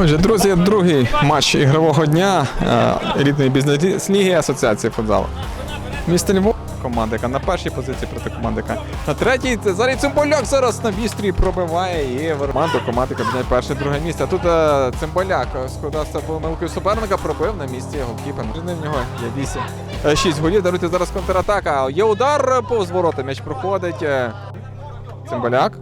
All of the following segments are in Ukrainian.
Отже, друзі, другий матч ігрового дня е, рідної бізнес-ліги Асоціації футзалу. Місто Львов, команда, яка на першій позиції проти команди, на третій. Це Зарій Цимбаляк зараз на вістрі пробиває і команду команди, об'єднає перше друге місце. Тут е, Цимбаляк складався помилкою суперника, пробив на місці голкіпер. В нього є 8. 6 голів. Даруйте зараз контратака. Є удар повз ворота. М'яч проходить. е, Цимбаляк.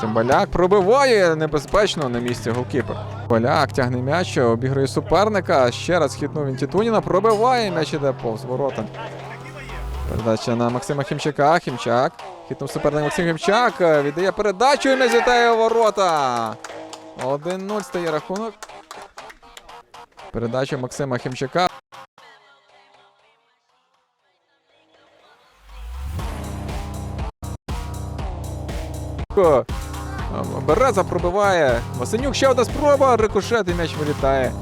Цимбаляк пробиває небезпечно на місці голкіпер. Цимбаляк тягне м'яч, обігрує суперника. Ще раз хитнув він Тітуніна, пробиває м'яч іде повз ворота. Передача на Максима Хімчака. Хімчак. Хитнув суперник Максим Хімчак. Віддає передачу і вітає у ворота. 1-0 стає рахунок. Передача Максима Хімчака. Береза пробиває. Васенюк ще одна спроба. Рикошет і м'яч вилітає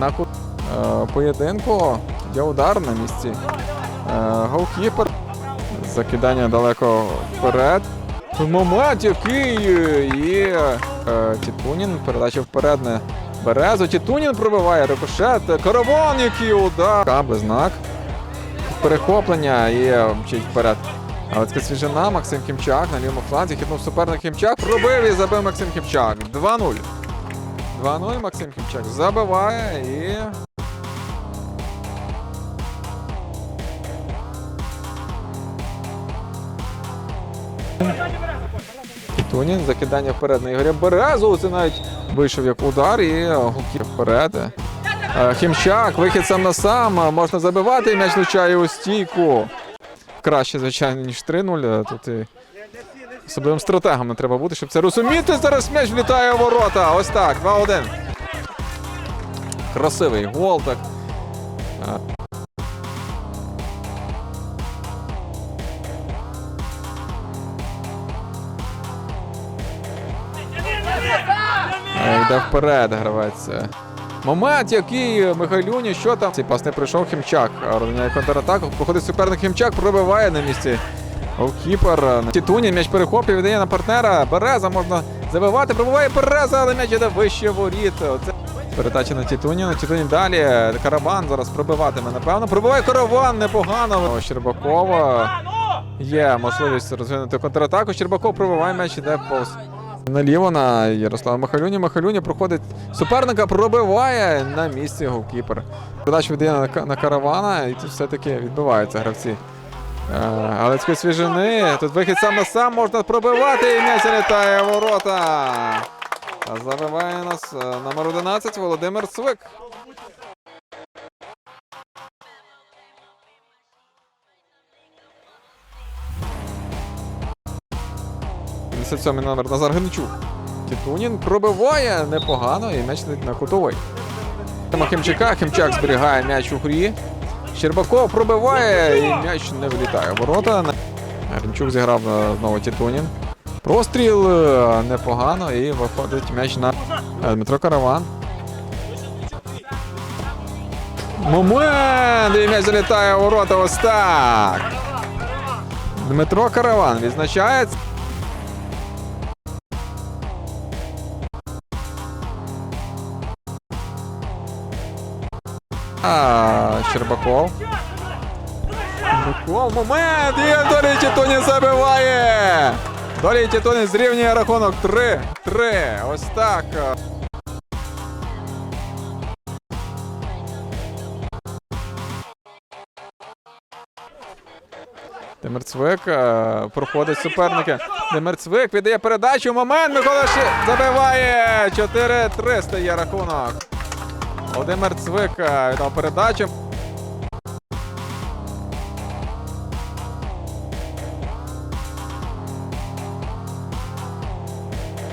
на кут е, поєдинку. Є удар на місці. Е, голкіпер. Закидання далеко вперед. Момент який є. Е, Тітунін. Передача вперед на Березу. Тітунін пробиває рикошет. Караван, який удар. Каби знак. Перехоплення і мчить вперед. Але така свіжина Максим Кімчак на лівому фланзі. Хитнув суперник Кімчак. Пробив і забив Максим Кімчак. 2-0. 2-0 Максим Кімчак забиває і. Тунін, закидання вперед на Ігоря Березу. Це навіть вийшов як удар і голків вперед. Е, Хімчак, вихід сам на сам. Можна забивати, м'яч влучає у стійку. Краще, звичайно, ніж 3-0. Тут і особливим стратегом не треба бути, щоб це розуміти. Зараз м'яч влітає у ворота. Ось так, 2-1. Красивий гол. Так. Е, Е, Йде вперед гравець. Момент, який Михайлюні, що там? Цей пас не прийшов Хімчак. Розганяє контратаку. Проходить суперник Хімчак, пробиває на місці. Голкіпер. Тітуні м'яч перехоплює, віддає на партнера. Береза можна забивати. Пробиває Береза, але м'яч іде вище воріт. Оце передача на Тітуні. На Тітуні далі. Карабан зараз пробиватиме. Напевно. Пробиває караван непогано. Щербакова. Є можливість розвинути контратаку. Щербаков пробиває м'яч, іде повз. Наліво на Ярослава Махалюні. Махалюні проходить суперника, пробиває на місці голкіпер. Передача віддає на, на каравана, і тут все-таки відбиваються гравці. Е, Галицької свіжини. Тут вихід сам на сам можна пробивати, і м'яч літає ворота. Забиває нас е, номер 11 Володимир Цвик. – номер Назар Генчук. Тітунін пробиває непогано і м'яч на кутовий. Тема Хімчака. Хімчак зберігає м'яч у грі. Щербаков пробиває і м'яч не вилітає. Ворота. Гринчук зіграв е, знову Тітунін. Простріл е, непогано і виходить м'яч на е, Дмитро Караван. Момент! І м'яч залітає у ворота ось так. Дмитро Караван відзначається. А, Щербаков. Щербаков, момент! І Долі Тітоні забиває! Долі Тітоні зрівнює рахунок 3-3. Ось так. Демир Цвик е, проходить суперники. Демир Цвик віддає передачу. Момент. Микола забиває. 4-3 стає рахунок. Володимир Цвик е, віддав передачу.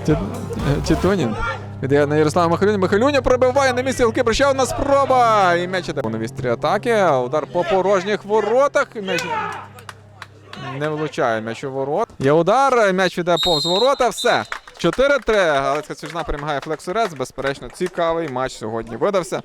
Е, Тітунін. Віддає на Ярослава Михайлюня. Михайлюня пробиває на місці Голки. Ще одна спроба. І м'яч іде. На вістрі атаки. Удар по порожніх воротах. М'яч не влучає м'яч у ворот. Є удар. М'яч іде повз ворота. Все. 4-3. Галицька Свіжна перемагає Флексурец. Безперечно, цікавий матч сьогодні видався.